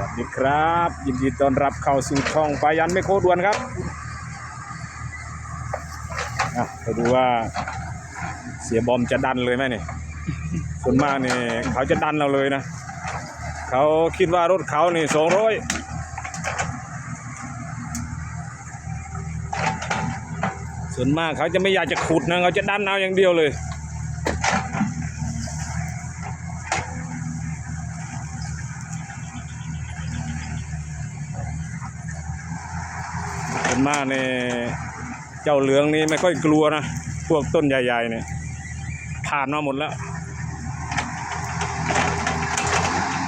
วัสดีครับ ยินดีต้อนรับเข้าสู่ช่องปายันไม่โคดวนครับอะไปดูว่าเสียบอมจะดันเลยไหมนี่ส่วนมากนี่เขาจะดันเราเลยนะ เขาคิดว่ารถเขานี่สองร้อยส่วนมากเขาจะไม่อยากจะขุดนะเขาจะดันเอาอย่างเดียวเลย มากเนี่เจ้าเหลืองนี่ไม่ค่อยกลัวนะ พวกต้นใหญ่ๆเนี่ยผ่านมาหมดแล้ว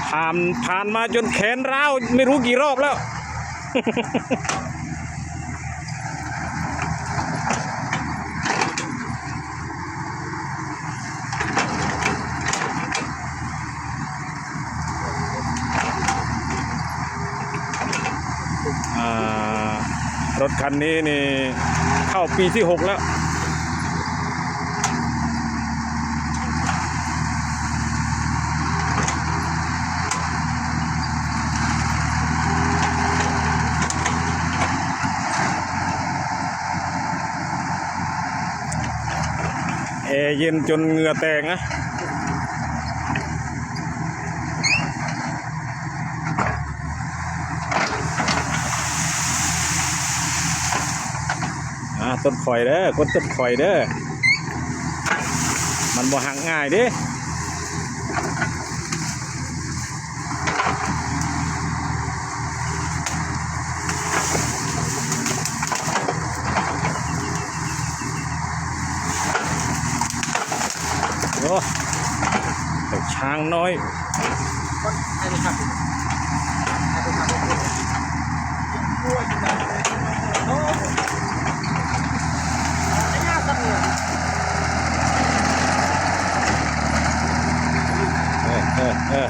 ผ่านผ่านมาจนแขนร้าวไม่รู้กี่รอบแล้ว ถคันนี้นี่เข้าปีที่หกแล้ว แอร์เย็นจนเหงื่อแตกนะาต้นข่อยเด้อกดต้นข่อยเด้อมันบ่หักง่ายเด้โอ้แต่ช้างน้อยเออ เออ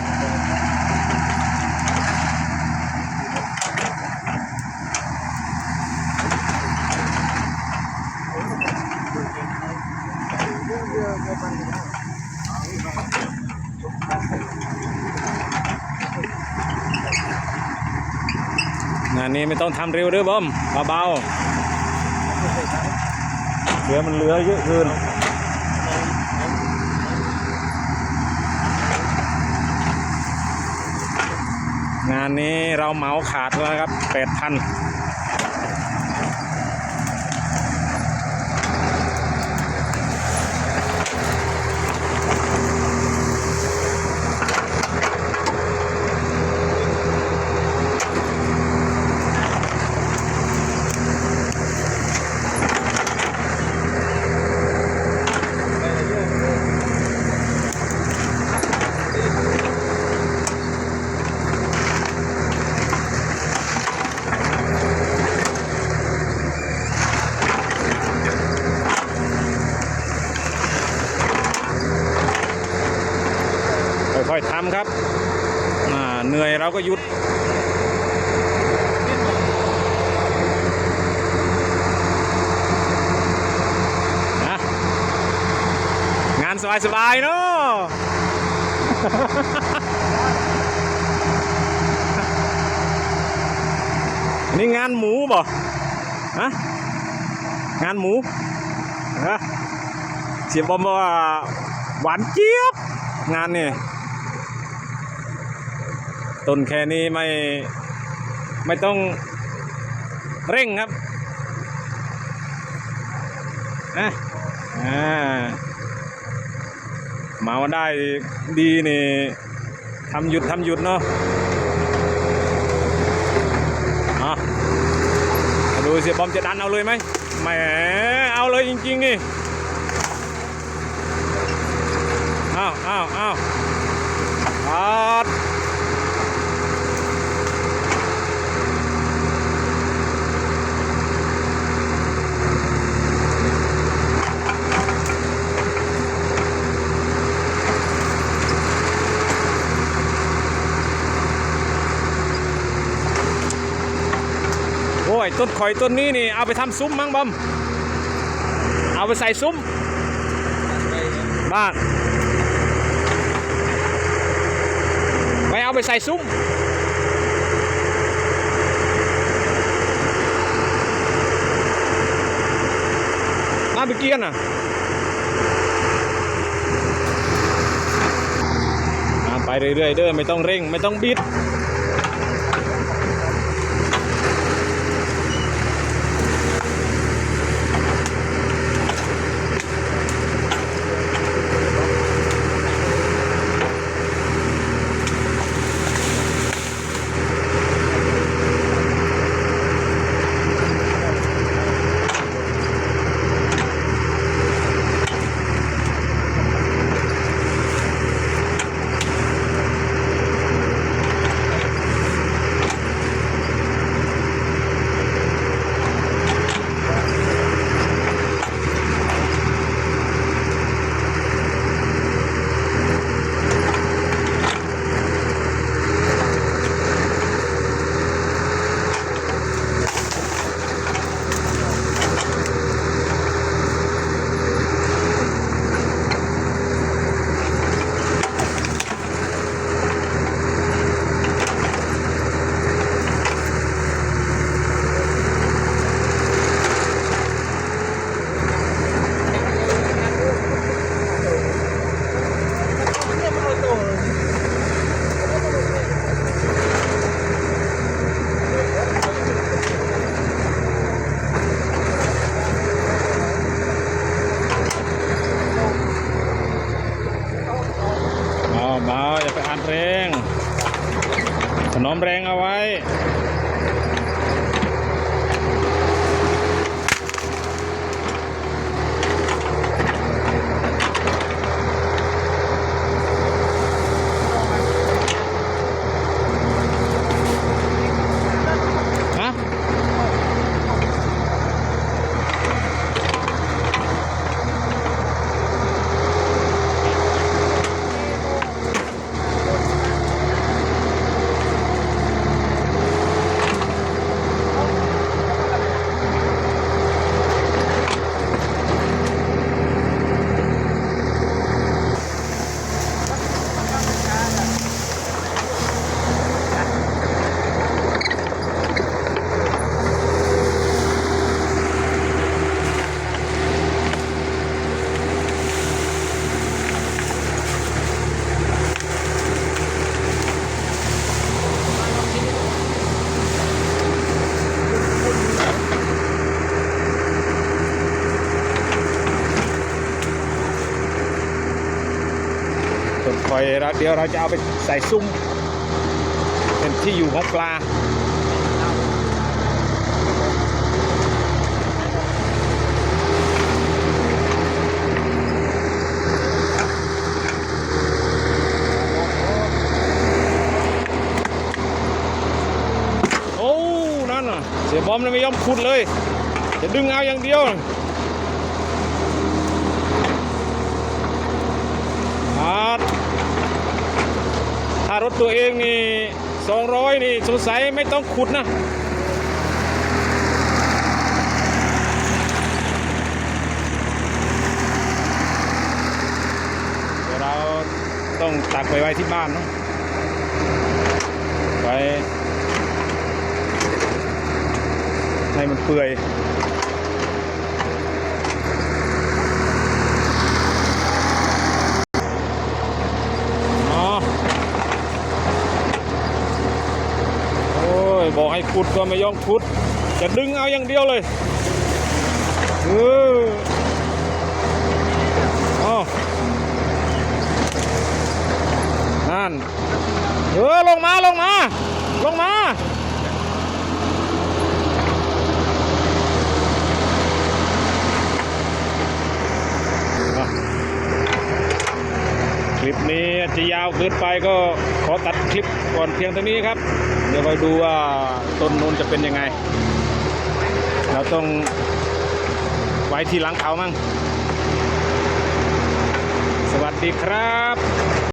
งานนี้ไม่ต้องทำเร็วด้อบอมเบาๆเหลือมันเหลือเยอะเกิน งานนี้เราเหมาขาดแล้วครับแปดพัน ครับเหนื่อยเราก็หยุดนะงานสบายๆเนาะนี่งานหมูบ่ฮะงานหมูฮะเสียบอมบอกว่าหวานเจี๊ยบงานนี่ ต้นแค่นี้ไม่ไม่ต้องเร่งครับนะอ่ามาว่าได้ดีนี่ทำหยุดทำหยุดเนาะอะดูเสียบอมจะดันเอาเลยไหมแหมเอาเลยจริงๆนี่อ้าวอ้าวอ้าวปัด ต้นข่อยต้นนี้นี่เอาไปทำซุ้มมั้งบอมเอาไปใส่ซุ้มบ้านไปเอาไปใส่ซุ้มมาไปเกียนอะไปเรื่อยๆเด้อไม่ต้องเร่งไม่ต้องบิด แรง ถนอมแรงเอาไว้ ส่วนคอยเราเดี๋ยวเราจะเอาไปใส่ซุ้มเป็นที่อยู่ของปลาโอ้นั่นน่ะเสียบอมเลยไม่ยอมขุดเลย จะดึงเอาอย่างเดียว อาถ้ารถตัวเองนี่สองร้อยนี่สงสัยไม่ต้องขุดนะ เดี๋ยวเราต้องตักไปไว้ที่บ้านเนาะไว้ให้มันเปื่อย อ๋อโอ้ย บอก ให้ขุดก็ไม่ยอมขุด จะดึงเอาอย่างเดียวเลยเอออ๋อนั่นเออลงมาลงมา ลงมาอะ ค ลิปนี้จะยาวเกินไปก็ขอตัดคลิปก่อนเพียงเท่านี้ครับ เดี๋ยวคอยดูว่าต้นนู้นจะเป็นยังไง เราต้องไว้ที่หลังเขามั่งสวัสดีครับ